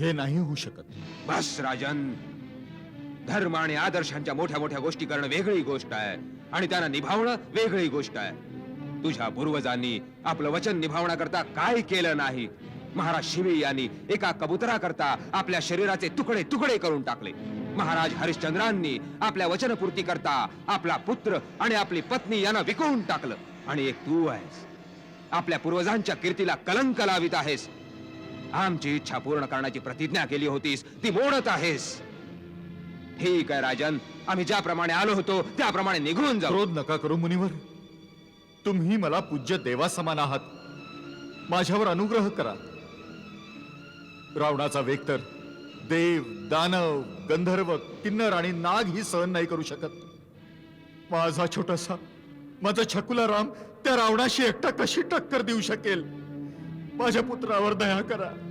हे नाही होऊ शकत. बस राजन. धर्म आणि आदर्शांच्या मोठ्या मोठ्या गोष्टी करणं वेगळी गोष्ट आहे आणि त्यांना निभावणं वेगळी गोष्ट आहे. तुझ्या पूर्वजांनी आपलं वचन निभावण्याकरता काय केलं नाही? महाराज शिवी यांनी एका कबुतराकरता आपल्या शरीराचे तुकडे तुकडे करून टाकले. महाराज हरिश्चंद्रांनी आपल्या वचनपूर्ती करता आपला पुत्र आणि आपली पत्नी यांना विकवून टाकलं. आणि एक तू आहेस. आपल्या पूर्वजांच्या कीर्तीला कलंक लावित आहेस. आमची इच्छा पूर्ण करण्याची प्रतिज्ञा केली होतीस. ती मोडत आहेस. ठीक आहे राजन. आम्ही ज्याप्रमाणे आलो होतो त्याप्रमाणे निघून जाऊ. क्रोध नका करू मुनिवर. तुम्ही मला पूज्य देवा समान आहात. माझ्यावर अनुग्रह करा. रावणाचा वेग तर देव दानव गंधर्व किन्नर आणि नाग ही सहन नाही करू शकत. माझा छोटासा माझा छकुला राम त्या रावणाशी एकटा कशी टक्कर देऊ शकेल? माझ्या पुत्रावर दया करा.